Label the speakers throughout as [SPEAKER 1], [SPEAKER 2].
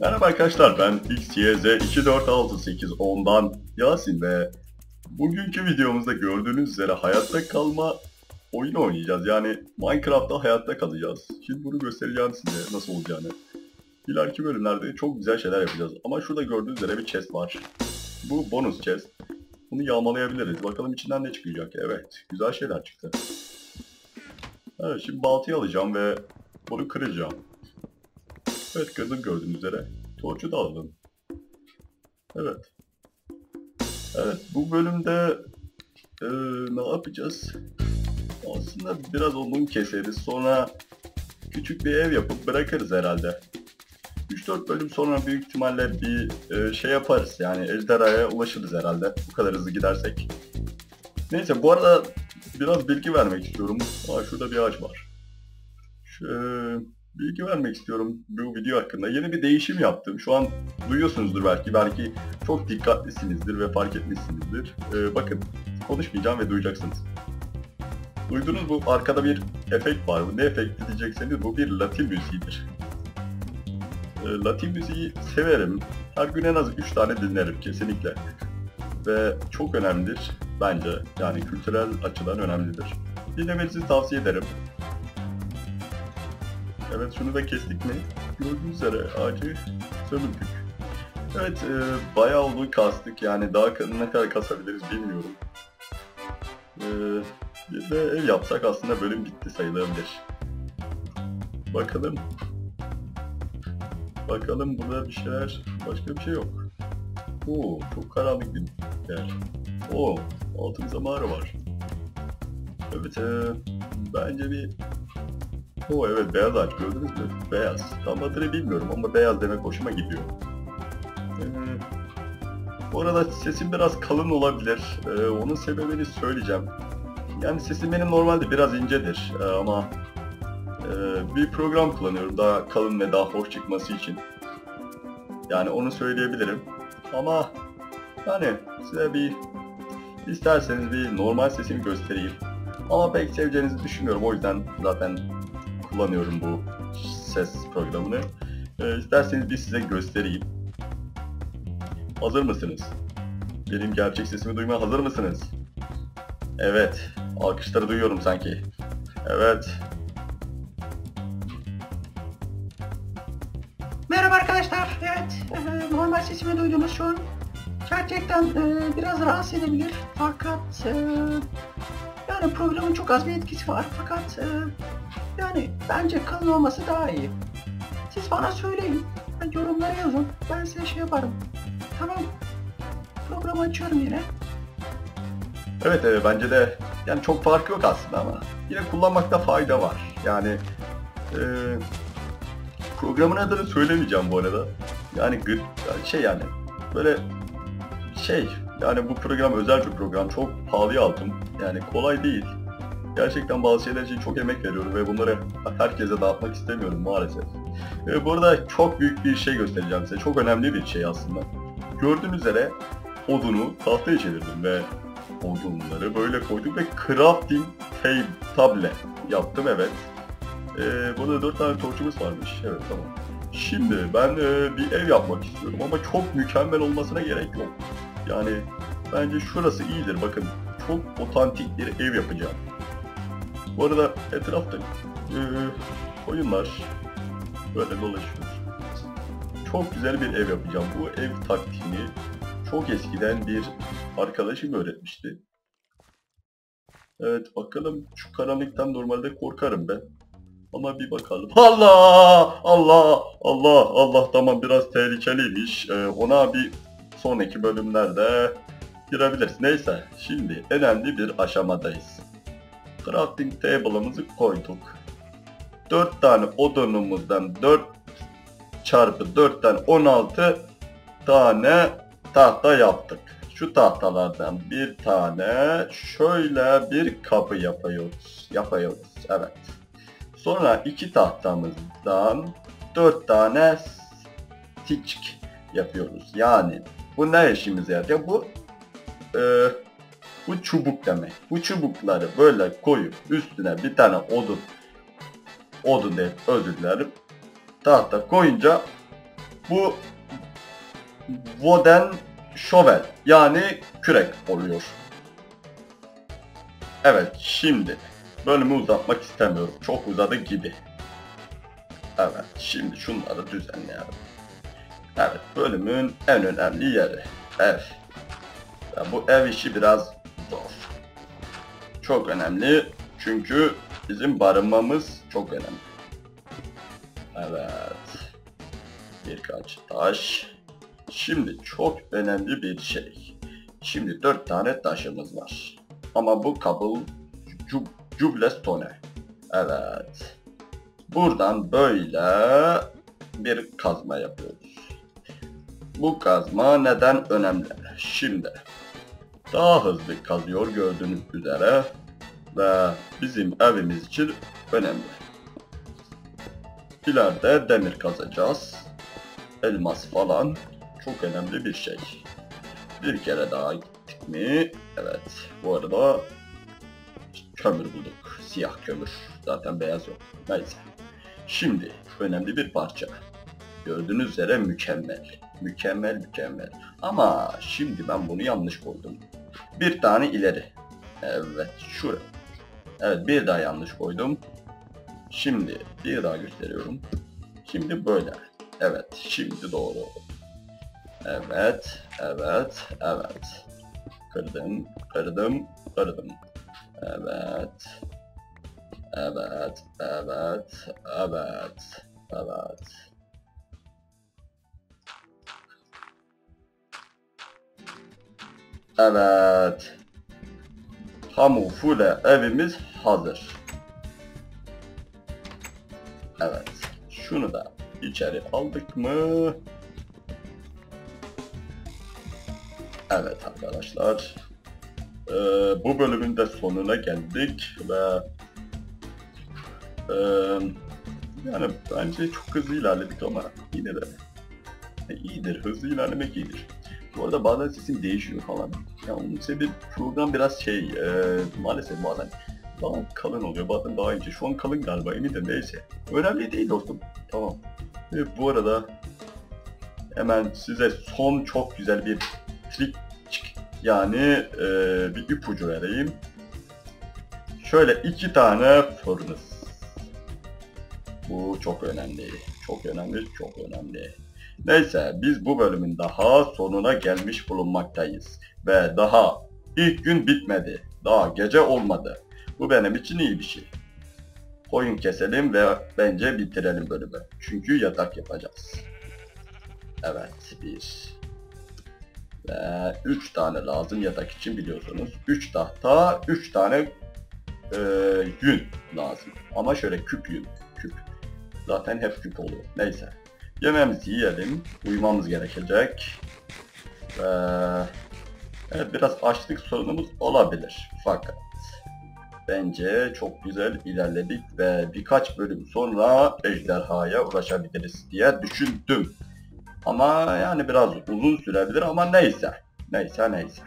[SPEAKER 1] Merhaba arkadaşlar ben XYZ2468110'dan Yasin ve bugünkü videomuzda gördüğünüz üzere hayatta kalma oyunu oynayacağız. Yani Minecraft'ta hayatta kalacağız. Şimdi bunu göstereceğim size nasıl olacağını. İleriki bölümlerde çok güzel şeyler yapacağız. Ama şurada gördüğünüz üzere bir chest var. Bu bonus chest. Bunu yağmalayabiliriz. Bakalım içinden ne çıkacak. Evet, güzel şeyler çıktı. Evet, şimdi baltayı alacağım ve bunu kıracağım. Evet kırdım gördüğünüz üzere. Torçu da aldım. Evet. Evet bu bölümde eee, ne yapacağız? Aslında biraz odun keseriz. Sonra küçük bir ev yapıp bırakırız herhalde. 3-4 bölüm sonra büyük ihtimalle bir e, şey yaparız. Yani ejderhaya ulaşırız herhalde. Bu kadar hızlı gidersek. Neyse bu arada biraz bilgi vermek istiyorum. Aa, şurada bir ağaç var. Şu, e, bilgi vermek istiyorum bu video hakkında. Yeni bir değişim yaptım. Şu an duyuyorsunuzdur belki. Belki çok dikkatlisinizdir ve fark etmişsinizdir. Ee, bakın konuşmayacağım ve duyacaksınız. Duydunuz bu arkada bir efekt var. Bu ne efekti diyecekseniz bu bir Latin müziğidir. Ee, Latin müziği severim. Her gün en az 3 tane dinlerim kesinlikle. Ve çok önemlidir bence. Yani kültürel açıdan önemlidir. Dinlemenizi tavsiye ederim. Evet şunu da kestik mi? Gördüğünüz üzere ağacı sömürdük. Evet e, bayağı oldu kastık yani daha ne kadar kasabiliriz bilmiyorum. E, de ev yapsak aslında bölüm bitti sayılabilir. Bakalım. Bakalım burada bir şeyler, başka bir şey yok. Oo çok karanlık bir yer. Oo altımızda mağara var. Evet e, bence bir Oo evet beyaz ağaç gördünüz mü? Beyaz. Tam adını bilmiyorum ama beyaz demek hoşuma gidiyor. Ee, bu arada sesim biraz kalın olabilir. Ee, onun sebebini söyleyeceğim. Yani sesim benim normalde biraz incedir Ee, ama e, bir program kullanıyorum daha kalın ve daha hoş çıkması için. Yani onu söyleyebilirim. Ama yani size bir isterseniz bir normal sesimi göstereyim. Ama pek seveceğinizi düşünmüyorum. O yüzden zaten kullanıyorum bu ses programını. Ee, isterseniz bir size göstereyim. Hazır mısınız? Benim gerçek sesimi duymaya hazır mısınız? Evet. Alkışları duyuyorum sanki. Evet.
[SPEAKER 2] Merhaba arkadaşlar. Evet, e, normal sesimi duydunuz şu an. Gerçekten e, biraz rahatsız edebilir. Fakat e, yani programın çok az bir etkisi var. Fakat e, yani bence kalın olması daha iyi. Siz bana söyleyin. Ben yorumlara yazın. Ben size şey yaparım. Tamam. Programı açıyorum yine.
[SPEAKER 1] Evet evet bence de yani çok farkı yok aslında ama yine kullanmakta fayda var. Yani e, programın adını söylemeyeceğim bu arada. Yani gı- yani şey yani böyle şey yani bu program özel bir program. Çok pahalıya aldım. Yani kolay değil. Gerçekten bazı şeyler için çok emek veriyorum ve bunları herkese dağıtmak istemiyorum maalesef. E, bu arada çok büyük bir şey göstereceğim size. Çok önemli bir şey aslında. Gördüğünüz üzere odunu tahtaya çevirdim ve odunları böyle koydum ve crafting table, table yaptım evet. Ee, burada dört tane torçumuz varmış. Evet tamam. Şimdi ben e, bir ev yapmak istiyorum ama çok mükemmel olmasına gerek yok. Yani bence şurası iyidir bakın. Çok otantik bir ev yapacağım. Bu arada etrafta e, koyunlar böyle dolaşıyor. Çok güzel bir ev yapacağım. Bu ev taktiğini çok eskiden bir arkadaşım öğretmişti. Evet bakalım şu karanlıktan normalde korkarım ben. Ama bir bakalım. Allah! Allah! Allah! Allah tamam biraz tehlikeliymiş. Ee, ona bir sonraki bölümlerde girebiliriz. Neyse şimdi önemli bir aşamadayız. Crafting table'ımızı koyduk. 4 tane odunumuzdan 4 çarpı 4'ten 16 tane tahta yaptık. Şu tahtalardan bir tane şöyle bir kapı yapıyoruz. Yapıyoruz. Evet. Sonra iki tahtamızdan dört tane stick yapıyoruz. Yani bu ne işimize yarıyor? Bu e, bu çubuk demek. Bu çubukları böyle koyup üstüne bir tane odun odun değil özür dilerim tahta koyunca Bu Voden Shovel yani kürek oluyor. Evet şimdi bölümü uzatmak istemiyorum. Çok uzadı gibi. Evet şimdi şunları düzenleyelim. Evet bölümün en önemli yeri ev. Ya bu ev işi biraz. Çok önemli çünkü bizim barınmamız çok önemli. Evet. Birkaç taş. Şimdi çok önemli bir şey. Şimdi dört tane taşımız var. Ama bu kabul cub, cublestone. Evet. Buradan böyle bir kazma yapıyoruz. Bu kazma neden önemli? Şimdi daha hızlı kazıyor gördüğünüz üzere ve bizim evimiz için önemli. İleride demir kazacağız. Elmas falan çok önemli bir şey. Bir kere daha gittik mi? Evet. Bu arada kömür bulduk. Siyah kömür. Zaten beyaz yok. Neyse. Şimdi önemli bir parça. Gördüğünüz üzere mükemmel. Mükemmel mükemmel. Ama şimdi ben bunu yanlış koydum. Bir tane ileri. Evet şuraya. Evet bir daha yanlış koydum. Şimdi bir daha gösteriyorum. Şimdi böyle. Evet şimdi doğru. Evet, evet, evet. Kırdım, kırdım, kırdım. Evet. Evet, evet, evet, evet. Evet. Kamufle evimiz hazır. Evet. Şunu da içeri aldık mı? Evet arkadaşlar. Ee, bu bölümün de sonuna geldik ve ee, yani bence çok hızlı ilerledik ama yine de e, iyidir. Hızlı ilerlemek iyidir. Bu arada bazen sesim değişiyor falan. Ya onun sebebi program biraz şey e, maalesef bazen daha kalın oluyor bazen daha ince. Şu an kalın galiba emin de neyse. Önemli değil dostum. Tamam. Ve bu arada hemen size son çok güzel bir trik yani e, bir ipucu vereyim. Şöyle iki tane furnace. Bu çok önemli. Çok önemli, çok önemli. Neyse biz bu bölümün daha sonuna gelmiş bulunmaktayız. Ve daha ilk gün bitmedi. Daha gece olmadı. Bu benim için iyi bir şey. Koyun keselim ve bence bitirelim bölümü. Çünkü yatak yapacağız. Evet bir ve 3 tane lazım yatak için biliyorsunuz. 3 tahta, 3 tane e, yün lazım. Ama şöyle küp yün, küp. Zaten hep küp oluyor. Neyse. Yemeğimizi yiyelim. Uyumamız gerekecek. Ve evet, biraz açlık sorunumuz olabilir. Fakat bence çok güzel ilerledik ve birkaç bölüm sonra ejderhaya ulaşabiliriz diye düşündüm. Ama yani biraz uzun sürebilir ama neyse. Neyse neyse.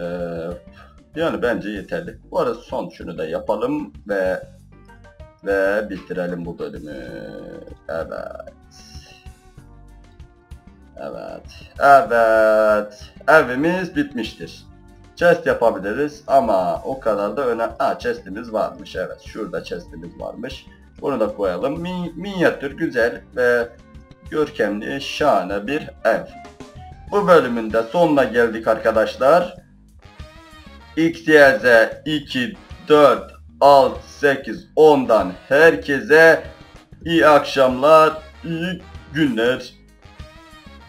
[SPEAKER 1] Ee, yani bence yeterli. Bu arada son şunu da yapalım ve ve bitirelim bu bölümü. Evet. Evet. Evet. Evimiz bitmiştir. Chest yapabiliriz ama o kadar da önemli. Ha chestimiz varmış evet. Şurada chestimiz varmış. Bunu da koyalım. Mi minyatür güzel ve görkemli, şahane bir ev. Bu bölümün de sonuna geldik arkadaşlar. XYZ 2, 4, 6, 8, 10'dan herkese iyi akşamlar, iyi günler.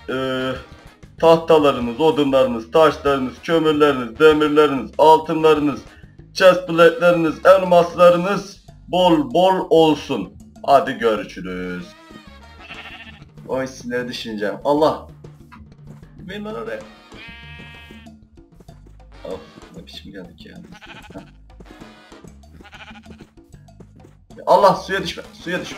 [SPEAKER 1] Ee, tahtalarınız, odunlarınız, taşlarınız, kömürleriniz, demirleriniz, altınlarınız, chestplate'leriniz, elmaslarınız bol bol olsun. Hadi görüşürüz. O isimleri düşüneceğim. Allah! Benim lan oraya. Of ne biçim geldik ya. Allah suya düşme, suya düşme.